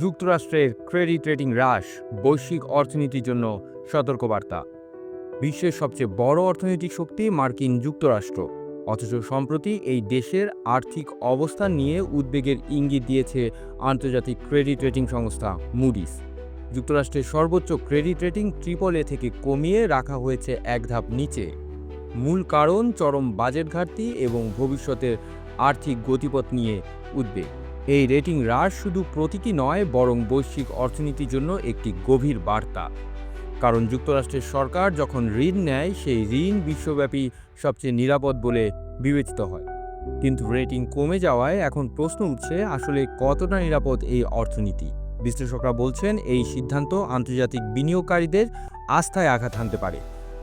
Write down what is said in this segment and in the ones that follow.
যুক্তরাষ্ট্রের credit rating হ্রাস, বৈশ্বিক অর্থনীতির জন্য সতর্কবার্তা। বিশ্বের সবচেয়ে বড় অর্থনৈতিক শক্তি মার্কিন যুক্তরাষ্ট্র। অথচ সম্প্রতি এই দেশের আর্থিক অবস্থান নিয়ে উদ্বেগের ইঙ্গিত দিয়েছে আন্তর্জাতিক ক্রেডিট রেটিং সংস্থা, মুডিস। যুক্তরাষ্ট্রের সর্বোচ্চ ক্রেডিট রেটিং ট্রিপল এ থেকে কমিয়ে রাখা হয়েছে এক ধাপ নিচে। মূল কারণ, চরম বাজেট ঘাটতি এবং ভবিষ্যতের আর্থিক গতিপথ নিয়ে উদ্বেগ। এই রেটিং হ্রাস শুধু প্রতীকী নয়, বরং বৈশ্বিক অর্থনীতির জন্য একটি গভীর বার্তা। কারণ যুক্তরাষ্ট্রের সরকার যখন ঋণ নেয়, সেই ঋণ বিশ্বব্যাপী সবচেয়ে নিরাপদ বলে বিবেচিত হয়। কিন্তু রেটিং কমে যাওয়ায় এখন প্রশ্ন উঠছে, আসলে কতটা নিরাপদ এই অর্থনীতি? বিশ্লেষকরা বলছেন, এই সিদ্ধান্ত আন্তর্জাতিক বিনিয়োগকারীদের আস্থায় আঘাত হানতে পারে।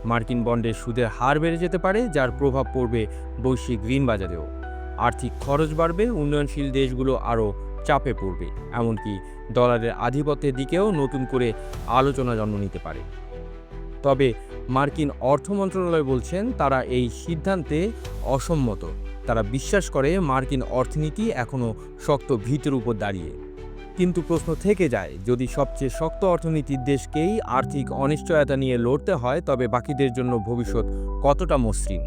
মার্কিন বন্ডের সুদের হার বেড়ে যেতে পারে, যার প্রভাব পড়বে বৈশ্বিক ঋণ বাজারেও। আর্থিক খরচ বাড়বে, উন্নয়নশীল দেশগুলো আরও চাপে পড়বে। এমনকি ডলারের আধিপত্যের দিকেও নতুন করে আলোচনা জন্ম নিতে পারে। তবে মার্কিন অর্থ মন্ত্রণালয় বলছেন, তারা এই সিদ্ধান্তে অসম্মত। তারা বিশ্বাস করে মার্কিন অর্থনীতি এখনও শক্ত ভিতের উপর দাঁড়িয়ে। কিন্তু প্রশ্ন থেকে যায়, যদি সবচেয়ে শক্ত অর্থনীতির দেশকেই আর্থিক অনিশ্চয়তা নিয়ে লড়তে হয়, তবে বাকিদের জন্য ভবিষ্যৎ কতটা মসৃণ?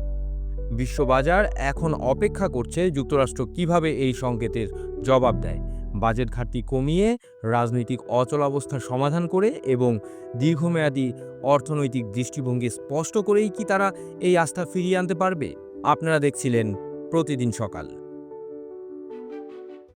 বিশ্ববাজার এখন অপেক্ষা করছে যুক্তরাষ্ট্র কীভাবে এই সংকেতের জবাব দেয়। বাজেট ঘাটতি কমিয়ে রাজনৈতিক অচলাবস্থার সমাধান করে এবং দীর্ঘমেয়াদী অর্থনৈতিক দৃষ্টিভঙ্গি স্পষ্ট করেই কি তারা এই আস্থা ফিরিয়ে আনতে পারবে? আপনারা দেখছিলেন প্রতিদিন সকাল।